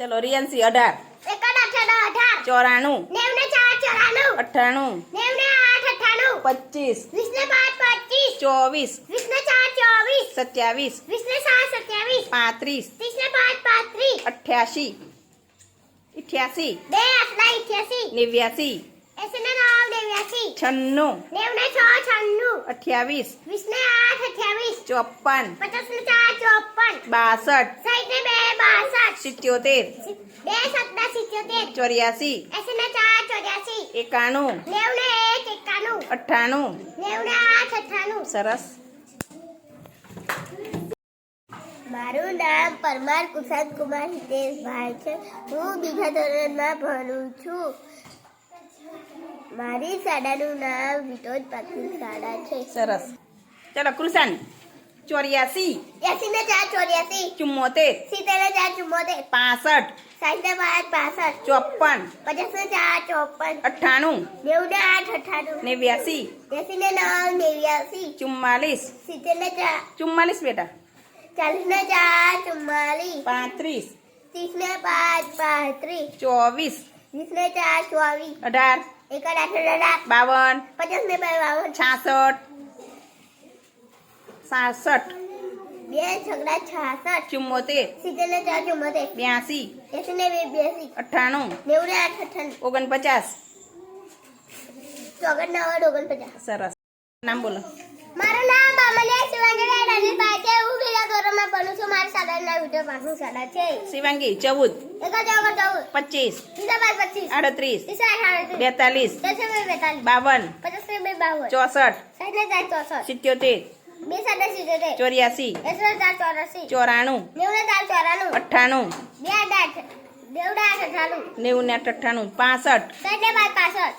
ચલો રિયાન્સી અઢાર એકડ અઠાણું અઢાર ચોરાણું નેવ ને ચાર ચોરાણું અઠ્ઠાણું નેવ ને આઠ અઠાણું પચીસ વીસ ને પાંચ પચીસ ચોવીસ વીસ ને ચાર ચોવીસ સત્યાવીસ વીસ ને સાત સત્યાવીસ પાંત્રીસ ત્રીસ ને પાંચ પાંત્રીસ અઠ્યાસી ઇઠ્યાસી બે આટલા ઇઠ્યાસી નેવ્યાસી એસી ને નવ નેવ્યાસી છન્નું નેવ ને છ છન્નું અઠ્યાવીસ વીસ ને આઠ અઠ્યાવીસ ચોપન પચાસ ને ચાર સિત્યોતેર બે સત્તા સિત્યોતેર ચોર્યાસી એસી ને ચાર ચોર્યાસી એકાણું નેવ ને એક એકાણું અઠ્ઠાણું નેવ ને આઠ અઠ્ઠાણું સરસ મારું નામ પરમાર કુશાંત કુમાર હિતેશભાઈ છે. હું બીજા ધોરણમાં ભણું છું. મારી શાળાનું નામ વિટોદ પ્રાથમિક શાળા છે. સરસ. ચલો કૃષાન ચોર્યાસી એસી ને ચાર ચોર્યાસી ચુમ્મોતેર સિત્તેર ને ચાર ચુમ્મોતેર પાસઠ સાઠ ને પાંચ પાસઠ ચોપન પચાસ ને ચાર ચોપન અઠ્ઠાણું નેવું ને આઠ અઠ્ઠાણું નેવ્યાસી એસી ને નવ નેવ્યાસી ચુમ્માલીસ સિત્તેર ને ચાર ચુમ્માલીસ બેટા ચાલીસ ને ચાર ચુમ્માલીસ પાંત્રીસ ત્રીસ ને પાંચ પાંત્રીસ ચોવીસ વીસ ને ચાર ચોવીસ અઢાર એકડ આઠ અઢાર બાવન પચાસ ને બે બાવન છાસઠ સાસઠ બે છગડા છાસઠ ચુમ્મોતેર સિત્તેર ને ચાર ચુમ્મોતેર બ્યાસી એસી ને બે બ્યાસી અઠ્ઠાણું નેવું ને આઠ અઠ્ઠાણું ઓગણપચાસ ચોગડ નવ્વાણું ઓગણપચાસ સરસ નામ બોલો મારું નામ બામલિયા શિવાંગી રાજેશભાઈ છે હું બીજા ધોરણમાં ભણું છું. મારી શાળાના વીડિયો પાછું શાળા છે શિવાંગી ચૌદ એક ચોગડ ચૌદ પચીસ બીજા બાર પચીસ આડત્રીસ ત્રીસા અઠાવીસ બેતાલીસ દસ બે બેતાલીસ બાવન પચાસ ને બે બાવન ચોસઠ સાઠ ને ચાર ચોસઠ સિત્યોતેર બે સાડા સિત્તોતેર ચોર્યાસી. ચોરાણું. અઠ્ઠાણું. નેવું ને અઠ્ઠાણું. પાસઠ.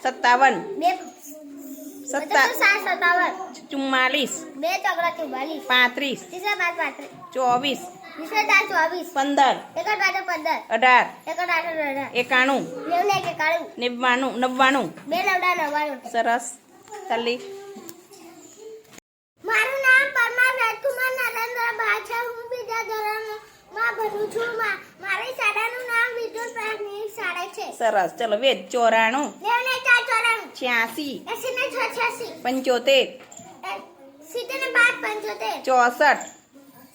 સત્તાવન. ચુમ્માલીસ. પાંત્રીસ. ચોવીસ. ચોવીસ. પંદર. પંદર. અઢાર. એકાણું. નેવ્વાણું નવ્વાણું. બે નવડા નવ્વાણું. સરસ. ચાલી મારું નામ પરમાર રાજકુમાર નરેન્દ્રભાઈ છે હું બીજા ભણું છું મારી શાળાનું નામ વિદ્યુત પ્રાથમિક શાળા છે. સરસ. ચલો વેદ ચોરાણું. નેવું ને ચાર ચોરાણું. છ્યાસી. એસી ને છ્યાસી. પંચોતેર. સિત્તેર ને પાંચ પંચોતેર. ચોસઠ.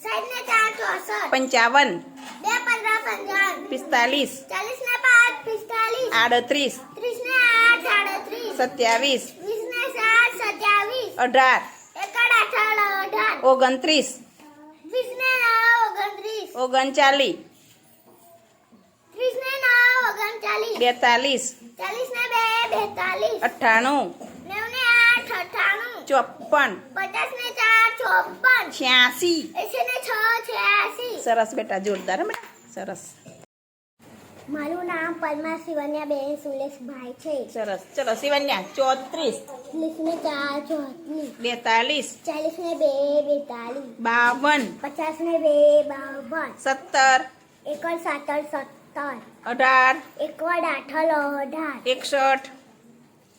સાઈઠ ને ચાર ચોસઠ. પંચાવન. બે પંદર પંચાવન. પિસ્તાલીસ. ચાલીસ ને પાંચ પિસ્તાલીસ. આડત્રીસ. ત્રીસ ને આઠ આડત્રીસ. સત્યાવીસ. વીસ ને સાત સત્યાવીસ. અઢાર. એકડ અઢાર. ઓગણત્રીસ. ઓગણચાલીસ. બેતાલીસ. ચાલીસ ને બે બેતાલીસ. અઠ્ઠાણું. નેવું ને આઠ અઠાણું ચોપન. પચાસ ને ચાર ચોપન. છ્યાસી. એસી ને છ છ્યાસી. સરસ બેટા જોરદાર બેટા. સરસ. મારું નામ પરમા શિવન્યા બેન સુલેશભાઈ છે. સરસ. ચલો શિવન્યા ચોત્રીસ. ચાલીસ ને ચાર ચોત્રીસ. બેતાલીસ. ચાલીસ ને બે બેતાલીસ. બાવન. પચાસ ને બે બાવન. સત્તર. એકડ સાતર સત્તર. અઢાર. એકડ આઠલ અઢાર. એકસઠ.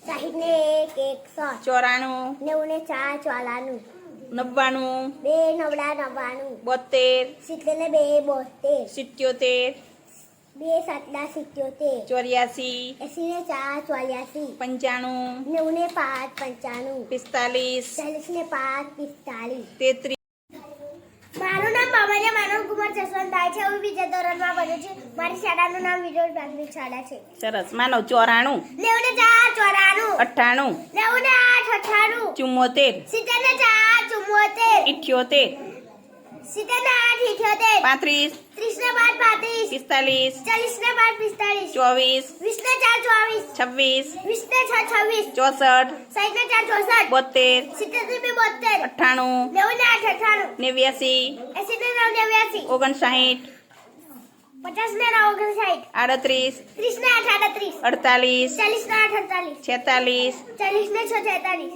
સાહીઠ ને એક એકસઠ. ચોરાણું. નેવું ને ચાર ચોરાણું. નવ્વાણું. બે નવડા નવ્વાણું. બોતેર સિત્તેર ને બે બોતેર સિત્યોતેર. બે સાતડા સિત્યોતેર. ચોર્યાસી. એસી ને ચાર ચોર્યાસી. પંચાણું. નેવું ને પાંચ પંચાણું. પિસ્તાલીસ. ચાલીસ ને પાંચ પિસ્તાલીસ તેત્રીસ મારું નામ બાબાને માનવ કુમાર જસવંતભાઈ છે. હું બીજા ધોરણમાં ભણું છું. મારી શાળાનું નામ વિરોધ પ્રાથમિક શાળા છે. સરસ. માનવ ચોરાણું. નેવું ને ચાર ચોરાણું. અઠ્ઠાણું. નેવું ને આઠ અઠાણું ચુમ્મોતેર. સિત્તેર ને ચાર ચુમ્મોતેર. ઇઠ્યોતેર સિત્તેર ને આઠ ઇઠ્યોતેર પાંત્રીસ. ત્રીસ ને પાંચ પાંત્રીસ. પિસ્તાલીસ. ચાલીસ ને પાંચ પિસ્તાલીસ. ચોવીસ. વીસ ને ચાર ચોવીસ. છવ્વીસ. વીસ ને છ છવ્વીસ. ચોસઠ. સાઠ ને ચાર ચોસઠ. બોતેર. સિત્તેર ને બે બોતેર. અઠ્ઠાણું. નેવું ને આઠ અઠાણું નેવ્યાસી. એસી ને નવ નેવ્યાસી. ઓગણસાઠ પચાસ ને નવ ઓગણસાઠ આડત્રીસ. અડતાલીસ. છેતાલીસ.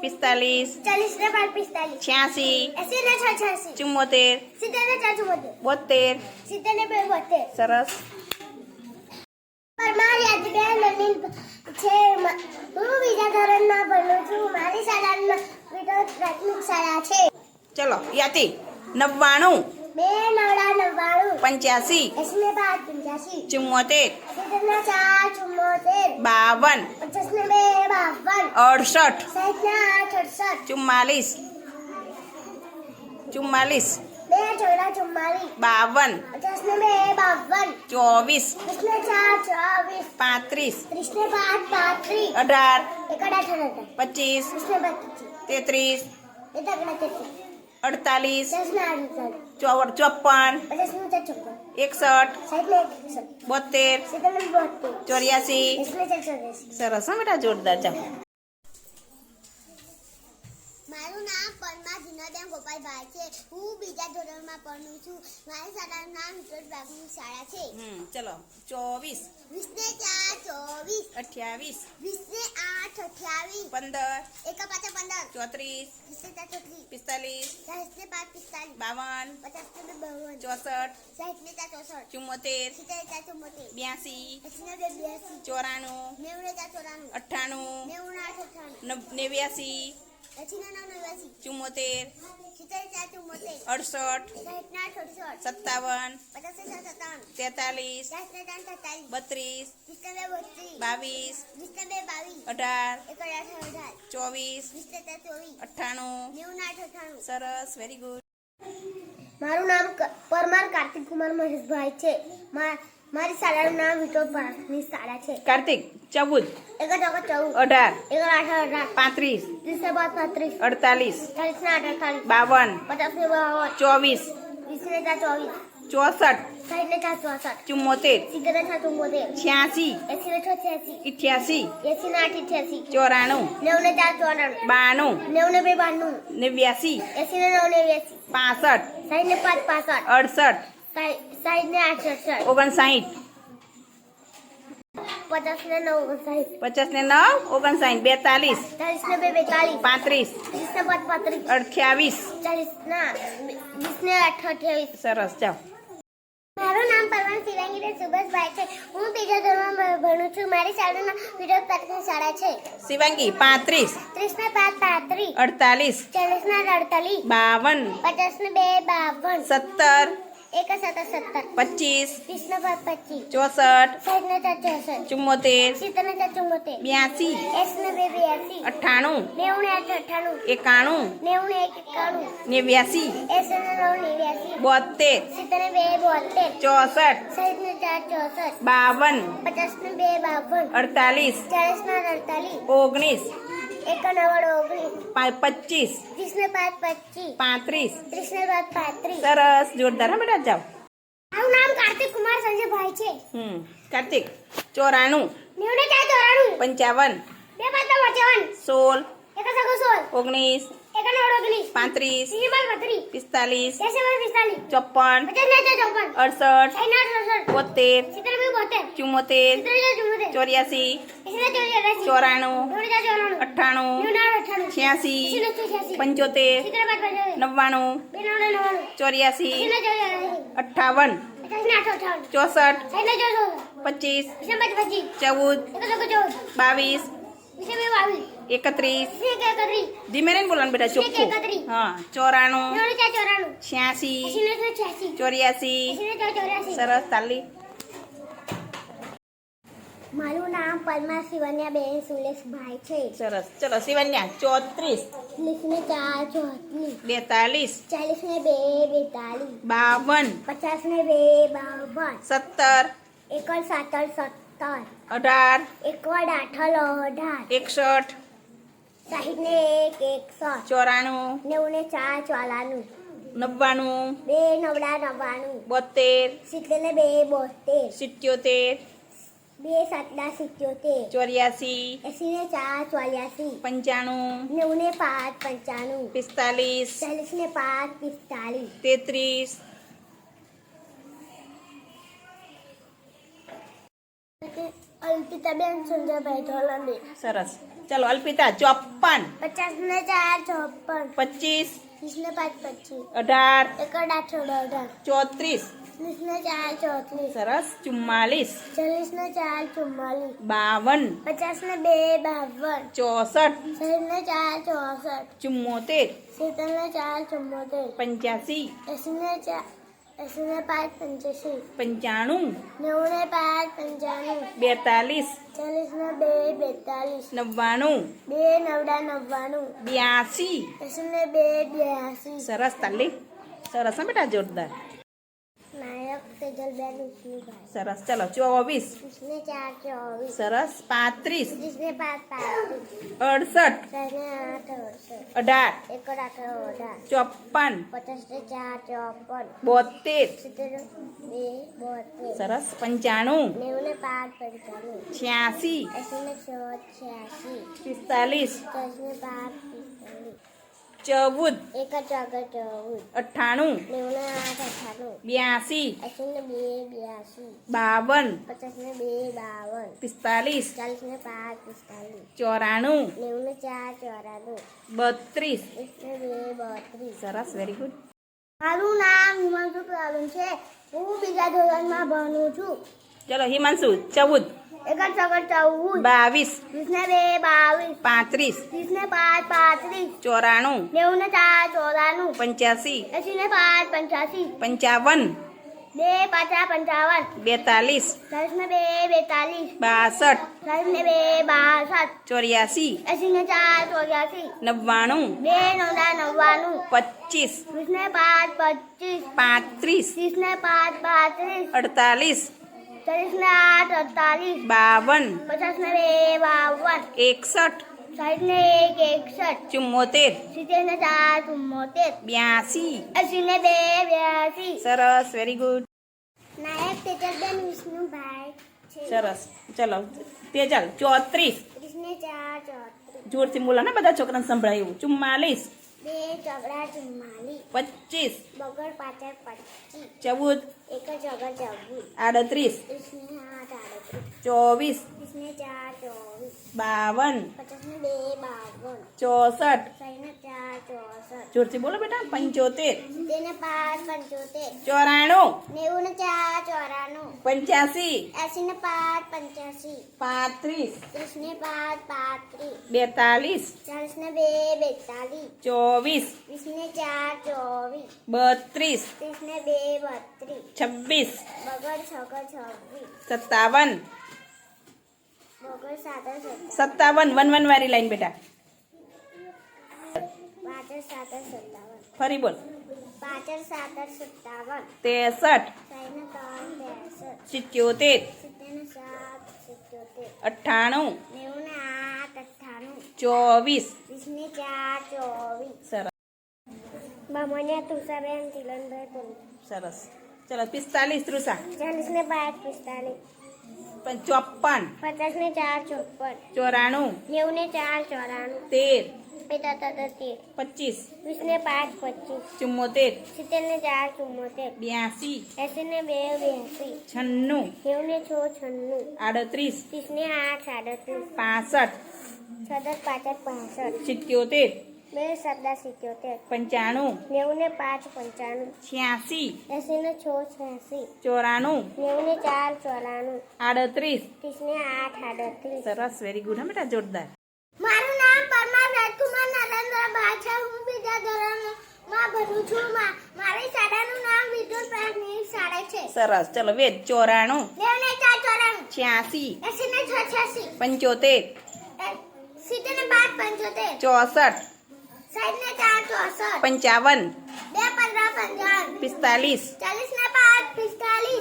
પિસ્તાલીસ. છ્યાસી. ચુમ્મોતેર બોતેર સરસ. પરમાર યાદીબેન નવીન છે. હું બીજા ધોરણમાં ભણું છું. મારી શાળામાં વિરોધ પ્રાથમિક શાળા છે. ચલો યાતિ નવ્વાણું. બે નવડા નવ્વાણું પંચ્યાસી. એસી ને પાંચ પંચ્યાસી ચુમ્મોતેર ચાર ચુમ્મોતેર બાવન. પચાસ ને બે બાવન. અડસઠ. સાઠ ને આઠ અડસઠ. ચુમ્માલીસ. ચુમ્માલીસ. બે ચોડા ચુમ્માલીસ. બાવન. પચાસ ને બે બાવન. ચોવીસ. વીસ ને ચાર ચોવીસ. પાંત્રીસ. ત્રીસ ને પાંચ પાંત્રીસ. અઢાર. એકડા પચીસ. ને તેત્રીસ. અડતાલીસ. ચોવન ચોપન એકસઠ બોતેર ચોર્યાસી. સરસ હા બેટા જોરદાર ચાલ મારું નામ જીનાબેન ગોપાલભાઈ છે. હું બીજા ધોરણમાં ભણું છું. મારી શાળાનું નામ વિક્ટર બાગની શાળા છે. હમ ચલો. ચોવીસ. વીસ ને ચાર ચોવીસ. અઠ્યાવીસ. વીસ ને આઠ અઠ્યાવીસ. પંદર. એક પાછા પંદર. ચોત્રીસ. વીસ ને ચાર ચોત્રીસ. પિસ્તાલીસ. ચાલીસ ને પાંચ પિસ્તાલીસ. બાવન. પચાસ ને બાવન. ચોસઠ. સાઠ ને ચાર ચોસઠ. ચુમ્મોતેર સિત્તેર ચાર ચુમ્મોતેર બ્યાસી. એસી ને બે બ્યાસી. ચોરાણું. નેવું ને ચાર ચોરાણું. અઠ્ઠાણું. નેવું આઠ અઠ્ઠાણું. નવ- નેવ્યાસી. ચુમ્મોતેર અડસઠ સત્તાવન તેતાલીસ બત્રીસ બાવીસ અઢાર ચોવીસ વીસ ચોવીસ અઠ્ઠાણું સરસ વેરી ગુડ મારું નામ પરમાર કાર્તિક કુમાર મહેશભાઈ છે. મા- મારી શાળાનું નામ વિટોલ પ્રાથમિક શાળા છે. કાર્તિક ચૌદ એક ચોક ચૌદ અઢાર એક આઠ અઢાર પાંત્રીસ ત્રીસ ને પાંચ પાંત્રીસ અડતાલીસ ચાલીસ ને આઠ અડતાલીસ બાવન પચાસ ને બાવન ચોવીસ વીસ ને ચાર ચોવીસ ચોસઠ સાઠ ને ચાર ચોસઠ ચુમ્મોતેર સિત્તેર ને ચાર ચુમ્મોતેર છ્યાસી એસી ને છ છ્યાસી ઇઠ્યાસી એસી ને આઠ અઠ્યાસી ચોરાણું નેવું ને ચાર ચોરાણું બાણું નેવું ને બે બાણું નેવ્યાસી એસી ને નવ નેવ્યાસી પાસઠ સાઠ ને પાંચ પાસઠ અડસઠ સાઠ ને આઠ અડસઠ ઓગણસાઠ પચાસ ને નવ સાઠ પચાસ ને નવ ઓગણસાઠ બેતાલીસ ચાલીસ ને બે બેતાલીસ. પાંત્રીસ ત્રીસ ને પાંચ પાંત્રીસ. અઠ્યાવીસ. ચાલીસ ના વીસ ને આઠ અઠ્યાવીસ. સરસ જાઓ. મારું નામ પરવાન શિવાંગીબેન સુભાષભાઈ છે. હું ત્રીજા ધોરણમાં ભણું છું. મારી શાળાના વિરોધ પ્રાથમિક શાળા છે. શિવાંગી પાંત્રીસ ત્રીસ ને પાંચ પાંત્રીસ. અડતાલીસ ચાલીસ ના અડતાલીસ. બાવન પચાસ ને બે બાવન. સત્તર પચીસ ચોસઠ ચુમ્મોતેર બ્યાસી અઠ્ઠાણું એકાણું નેવ્યાસી બોતેર સિત્તેર બે બોતેર ચોસઠ બાવન પચાસ ને બે બાવન અડતાલીસ ચાલીસ ના અડતાલીસ ઓગણીસ પચીસ. પાંત્રીસ. સરસ જોરદાર હા બેટા જાઓ. મારું નામ કાર્તિક કુમાર સંજયભાઈ છે. હમ કાર્તિક ચોરાણું. નેવું ને ચાર ચોરાણું. પંચાવન. બે પાંચ પંચાવન. સોળ. એક સોળ. ઓગણીસ. પાંત્રીસ. પિસ્તાલીસ ચોપન. અડસઠ. બોતેર. ચુમ્મોતેર ચોર્યાસી. ચોરાણું. અઠ્ઠાણું. છ્યાસી. પંચોતેર. નવ્વાણું. ચોર્યાસી. અઠ્ઠાવન. ચોસઠ. પચીસ. ચૌદ. બાવીસ. એકત્રીસ. ધીમે રહીને બોલવાનું બેટા ચોખ્ખું. હા ચોરાણું. છ્યાસી. ચોર્યાસી. સરસ તાલી મારું નામ પરમા શિવન્યા બેન સુલેશભાઈ છે. સરસ ચલો શિવન્યા ચોત્રીસ. ત્રીસ ને ચાર ચોત્રીસ. બેતાલીસ. ચાલીસ ને બે બેતાલીસ. બાવન. પચાસ ને બે બાવન. સત્તર. એકડ સાતર સત્તર. અઢાર. એકવડ આઠલ અઢાર. એકસઠ. સાહીઠ ને એક એકસઠ ચોરાણું નેવું ને ચાર ચોલાનું નવ્વાણું બે નવડા નવ્વાણું બોતેર સિત્તેર ને બે બોતેર સિત્યોતેર બે સાતડા સિત્યોતેર ચોર્યાસી એસી ને ચાર ચોર્યાસી પંચાણું નેવું ને પાંચ પંચાણું પિસ્તાલીસ ચાલીસ ને પાંચ પિસ્તાલીસ તેત્રીસ અલ્પિતાબેન સંજયભાઈ ઢોલંબી સરસ ચલો અલ્પિતા ચોપન પચાસ ને ચાર ચોપન પચીસ. વીસ ને પાંચ પચીસ. અઢાર. એકડ આઠ અઢાર. ચોત્રીસ. વીસ ને ચાર ચોત્રીસ. સરસ ચુમ્માલીસ. ચાલીસ ને ચાર ચુમ્માલીસ. બાવન. પચાસ ને બે બાવન. ચોસઠ. સાઠ ને ચાર ચોસઠ. ચુમ્મોતેર. સિત્તેર ને ચાર ચુમ્મોતેર. પંચ્યાસી. એસી ને ચાર. ને પાંચ પંચ્યાસી. પંચાણું. નવ ને પાંચ પંચાણું. બેતાલીસ. ચાલીસ ને બે બેતાલીસ. નવ્વાણું. બે નવડા નવ્વાણું. બ્યાસી. ને બે બ્યાસી. સરસ તાલી. સરસ હા બેટા જોરદાર. સરસ ચલો ચોવીસ સરસ પાંત્રીસ અડસઠ અઢાર ચોપન પચાસને ચાર ચોપન બોતેર સરસ પંચાણું છ્યાસી પિસ્તાલીસ ચૌદ. એક આગળ ચૌદ. અઠ્ઠાણું. નેવું આઠ અઠાણું બ્યાસી. એસી ને બે બ્યાસી. બાવન. પચાસ ને બે બાવન. પિસ્તાલીસ. ચાલીસ ને પાંચ પિસ્તાલીસ. ચોરાણું. નેવું ને ચાર ચોરાણું. બત્રીસ. એક ને બે બત્રીસ. સરસ વેરી ગુડ મારું નામ હિમાંશુ પ્રવીણ છે. હું બીજા ધોરણમાં ભણું છું. ચલો હિમાંશુ ચૌદ. બાવીસ. વીસ બે બાવીસ. પાંત્રીસ. ત્રીસ પાંચ પાંત્રીસ. ચોરાણું. નેવું ને ચાર ચોરાણું. પંચ્યાસી. એસી ને પાંચ પંચ્યાસી. પંચાવન. બે પાછા પંચાવન. બેતાલીસ. ચાલીસ ને બે બેતાલીસ. બાસઠ. ચાલીસ ને બે બાસઠ. ચોર્યાસી. એસી ને ચાર ચોર્યાસી. નવ્વાણું. બે નવડા નવ્વાણું. પચીસ. વીસ ને પાંચ પચીસ. પાંત્રીસ. વીસ ને પાંચ પાંત્રીસ. અડતાલીસ. ચાલીસ ને આઠ અડતાલીસ. બાવન. પચાસ ને બે બાવન. એકસઠ. સાઠ ને એક એકસઠ. ચુમ્મોતેર. સિત્તેર ને ચાર ચુમ્મોતેર. બ્યાસી. એસી ને બે બ્યાસી. સરસ વેરી ગુડ નાયક તેજલબેન વિષ્ણુભાઈ સરસ. ચલો તેજલ ચોત્રીસ. ચાર ચોત્રીસ. જોરથી બોલો ને બધા છોકરાને સંભળાય એવું. ચુમ્માલીસ. બે ચોગડા ચુમ્માલીસ પચીસ. બગડ પાછળ પચીસ. ચૌદ. એક જ અગર ચૌદ. આડત્રીસ. આડત્રીસ. ચોવીસ. ત્રીસ ને ચાર ચોવીસ. બાવન. ચોસઠ. જોરથી બોલો બેટા પંચોતેર. સિત્તેર પાંચ પંચોતેર. ચોરાણું. નેવું ને ચાર ચોરાણું. પંચ્યાસી. એસી ને પાંચ પંચ્યાસી. પાંત્રીસ. ત્રીસ ને પાંચ પાંત્રીસ. બેતાલીસ. ચાલીસ ને બે બેતાલીસ. ચોવીસ. વીસ ને ચાર ચોવીસ. બત્રીસ. ત્રીસ ને બે બત્રીસ. છવ્વીસ. બગડ છગડ છવ્વીસ. સત્તાવન. સત્તાવન વન વન વાળી લાઈન બેટા ફરી બોલ તેસઠ સિત્યોતેર અઠ્ઠાણું ચોવીસ સરસ સરસ ચલો પિસ્તાલીસ ત્રુસા ચાલીસ ને પાંચ પિસ્તાલીસ ચોપન પચાસ ને ચાર ચોપન ચોરાણું નેવું ને ચાર ચોરાણું તેર પચીસ વીસ ને પાંચ પચીસ ચુમ્મોતેર સિત્તેર ને ચાર ચુમ્મોતેર બ્યાસી એસી ને બે બ્યાસી છન્નું નેવું ને છ છન્નું આડત્રીસ ત્રીસ ને આઠ સાડત્રીસ પાસઠ સતત પાછળ પાસઠ સિત્યોતેર બે સત્તા સિત્યોતેર. પંચાણું. નેવું ને પાંચ પંચાણું. છ્યાસી. એસી ને છ છ્યાસી. ચોરાણું. નેવું ને ચાર ચોરાણું. આડત્રીસ. ત્રીસ ને આઠ આડત્રીસ. સરસ વેરી ગુડ હા બેટા જોરદાર. મારું નામ પરમાર રાજકુમાર નરેન્દ્રભાઈ છે. હું બીજા ધોરણમાં ભણું છું. માં મારી શાળાનું નામ વિદ્યુત પ્રાથમિક શાળા છે. સરસ ચલો વેદ ચોરાણું. નેવું ને ચાર ચોરાણું. છ્યાસી. એસી ને છ છ્યાસી. પંચોતેર. સિત્તેર ને પાંચ પંચોતેર. ચોસઠ. પંચાવન. પિસ્તાલીસ.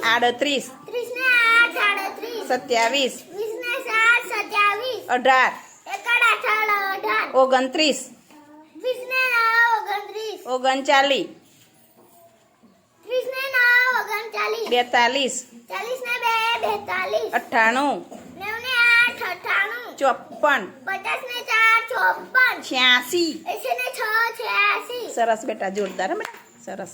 આડત્રીસ. સત્યાવીસ. અઢાર. ઓગણત્રીસ. ઓગણચાલીસ. બેતાલીસ. અઠ્ઠાણું નેવું ને આઠ અઠ્ઠાણું ચોપન પચાસ ને ચાર ચોપન છ્યાસી. એસી ને છ છ્યાસી. સરસ બેટા જોરદાર બેટા સરસ.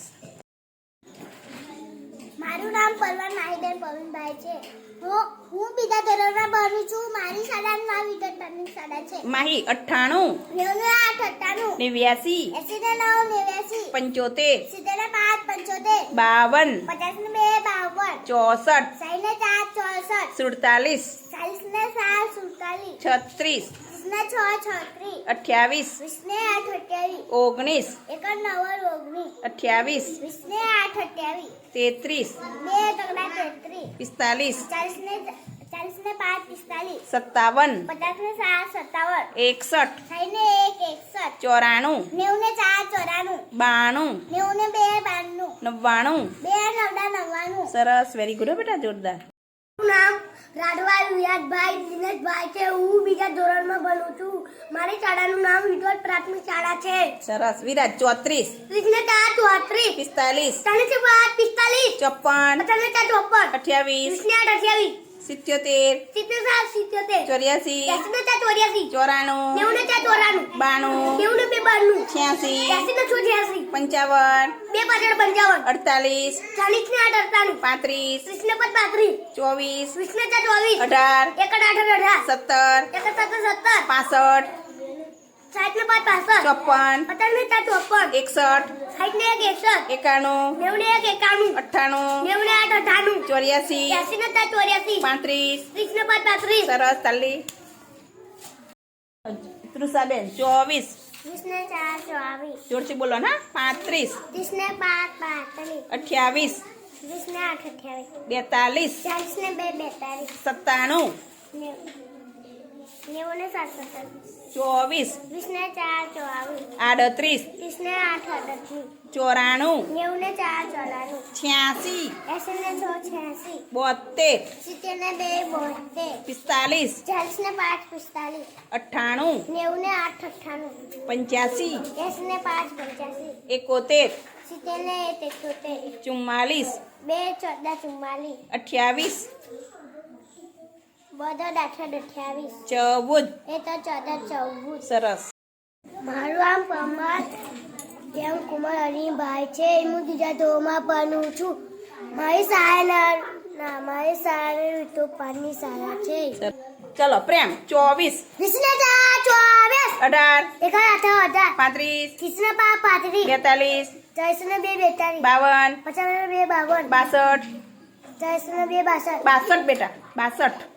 મારું નામ પરવાન નાહીબેન પવનભાઈ છે. હું હું બીજા ધોરણમાં ભણું છું. મારી શાળાનું નામ વિદ્યુત પ્રાથમિક શાળા છે. માહી અઠ્ઠાણું. નેવું આઠ અઠ્ઠાણું. નેવ્યાસી. એસી ને નવ નેવ્યાસી. પંચોતેર. સિત્તેર ને પાંચ પંચોતેર. બાવન. પચાસ ને બે બાવન. ચોસઠ. સાઠ ને ચાર ચોસઠ. સુડતાલીસ. ચાલીસ ને છત્રીસ. છત્રીસ. અઠ્યાવીસ. વીસને આઠ અઠ્યાવીસ. ઓગણીસ. એક નવ ઓગણીસ. અઠ્યાવીસ. વીસને આઠ અઠ્યાવીસ. તેત્રીસ. બે તગડા તેત્રીસ. પિસ્તાલીસ. ચાલીસને ચાલીસને પાંચ પિસ્તાલીસ. સત્તાવન. પચાસને સાત સત્તાવન. એકસઠ. ચોરાણું. નેવુંને ચાર ચોરાણું. બાણું. નેવુંને બે બાણું. નવ્વાણું. બે નવડા નવ્વાણું. સરસ. વેરી ગુડ બેટા જોરદાર. નામ રાઠવા વિરાજભાઈ દિનેશભાઈ છે. હું બીજા ધોરણમાં ભણું છું. મારી શાળાનું નામ વિધોત પ્રાથમિક શાળા છે. સરસ. વિરાજ ચોત્રીસ. ત્રીસને ચાર ચોત્રીસ. પિસ્તાલીસ. પાંચ પિસ્તાલીસ. ચોપન. ચાર ચોપન. અઠ્યાવીસ. વીસને આઠ અઠ્યાવીસ. સિત્યોતેર. સિત્તેર સાત સિત્યોતેર. ચોર્યાસી. ચાર ચોર્યાસી. ચોરાણું. નેવુંને ચાર ચોરાણું. બાણું. નેવુંને બે બાણું છ્યાસી. પંચાવન. બે પાછળ પંચાવન. અડતાલીસ. ચાલીસ ને આઠ અડતાલીસ. પાંત્રીસ. ત્રીસને પાંચ પાંત્રીસ. ચોવીસ. વીસને ચાર ચોવીસ. અઢાર. એક અઢાર અઢાર સત્તર. એક સત્તર સત્તર. પાસઠ. સાઠને પાંચ પાસઠ. ચોપન. પચાસને ચાર ચોપન. એકસઠ. સાઠને એક એકસઠ. એકાણું. એક એકાણું. અઠ્ઠાણું. નેવને આઠ અઠાણું ચોર્યાસી. એસીને ચાર ચોર્યાસી. પાંત્રીસ. ત્રીસને પાંચ પાંત્રીસ. સરસ તાલી તૃષાબેન ચોવીસ. જોરથી બોલો ના પાંત્રીસ. ત્રીસને પાંચ પાંત્રીસ અઠ્યાવીસ. વીસને આઠ અઠ્યાવીસ. બેતાલીસ. ચાલીસને બે બેતાલીસ. સત્તાણું. નેવું નેવુંને સાત સત્તાવીસ ચોવીસ. આડત્રીસ. ચોરાણું. છ્યાસી. બોતેર સિત્તેરને બે બોતેર પિસ્તાલીસ. ચાલીસને પાંચ પિસ્તાલીસ. અઠ્ઠાણું. પંચ્યાસી. એકોતેર. ચુમ્માલીસ. બે ચૌદ ચુમ્માલીસ. અઠ્યાવીસ. બધો દાખલા અઠ્યાવીસ. ચૌદ. એ તો ચૌદ ચૌદ. સરસ. મારું આમ પરમાર એમ કુમાર હરિભાઈ છે હું બીજા ધોમાં ભણું છું. મારી શાળા ના મારી શાળા તો પાની શાળા છે. ચલો પ્રેમ ચોવીસ. વિષ્ણુ ચાર ચોવીસ. અઢાર. એકાદ અઢાર. પાંત્રીસ. કૃષ્ણ પા પાંત્રીસ. બેતાલીસ. ચાલીસ બે બેતાલીસ. બાવન. પચાસ બે બાવન. બાસઠ. ચાલીસ બે બાસઠ. બાસઠ બેટા બાસઠ.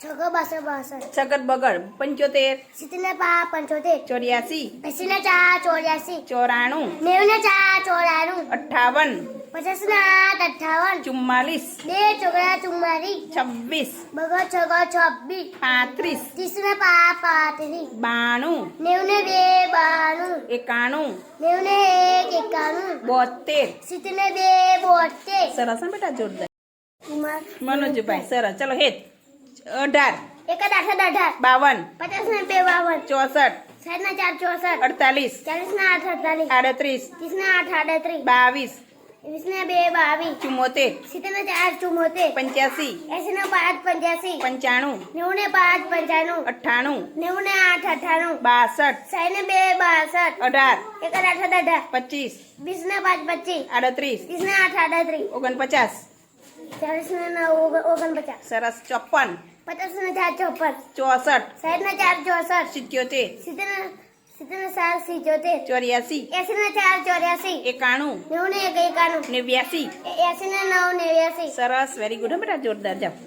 છગત બગડ પંચોતેર. સિત્તેરને પા પંચોતેર. ચોર્યાસી. એસીને ચાર ચોર્યાસી. ચોરાણું. નેવુંને ચાર ચોરાણું. અઠ્ઠાવન. પચાસને આઠ અઠ્ઠાવન. ચુમ્માલીસ. બે ચોગડા ચુમ્માલીસ. છવ્વીસ. બગડ છગો છવ્વીસ. પાંત્રીસ. ત્રીસને પા પાંત્રીસ. બાણું. નેવને બે બાણું. એકાણું. નેવને એક એકાણું. બોતેર સિત્તેરને બે બોતેર સરસ ને બેટા જોરદાર. મનોજભાઈ સરસ. ચલો હેત. અઢાર. એકાદ આઠ અઢાર. બાવન. પચાસ ને બે બાવન. ચોસઠ. સાત ના ચાર ચોસઠ. અડતાલીસ. ચાલીસ ના આઠ અડતાલીસ. આડત્રીસ. ત્રીસ ના આઠ આડત્રીસ. બાવીસ. વીસ ને બે બાવીસ. ચુમ્મોતેર સિત્તેર ને ચાર ચુમ્મોતેર પંચ્યાસી. એસી ને પાંચ પંચ્યાસી. પંચાણું. નેવું ને પાંચ પંચાણું. અઠ્ઠાણું. નેવું ને આઠ અઠાણું બાસઠ. સાઠ ને બે બાસઠ. અઢાર. એકાદ આઠ અઢાર. પચીસ. વીસ ને પાંચ પચીસ. આડત્રીસ. ત્રીસ ને આઠ આડત્રીસ. ઓગણપચાસ. ચાલીસ ને ઓગણપચાસ. સરસ. ચોપન પચાસ ને ચાર ચોપન. ચોસઠ. સાઠ ને ચાર ચોસઠ. સિત્યોતેર. સિત્તેર સિત્તેર સાત સિત્યોતેર. ચોર્યાસી. એસી ને ચાર ચોર્યાસી. એકાણું. નેવું ને એક એકાણું. નેવ્યાસી. એસી ને નવ નેવ્યાસી. સરસ. વેરી ગુડ બેટા જોરદાર જાઓ.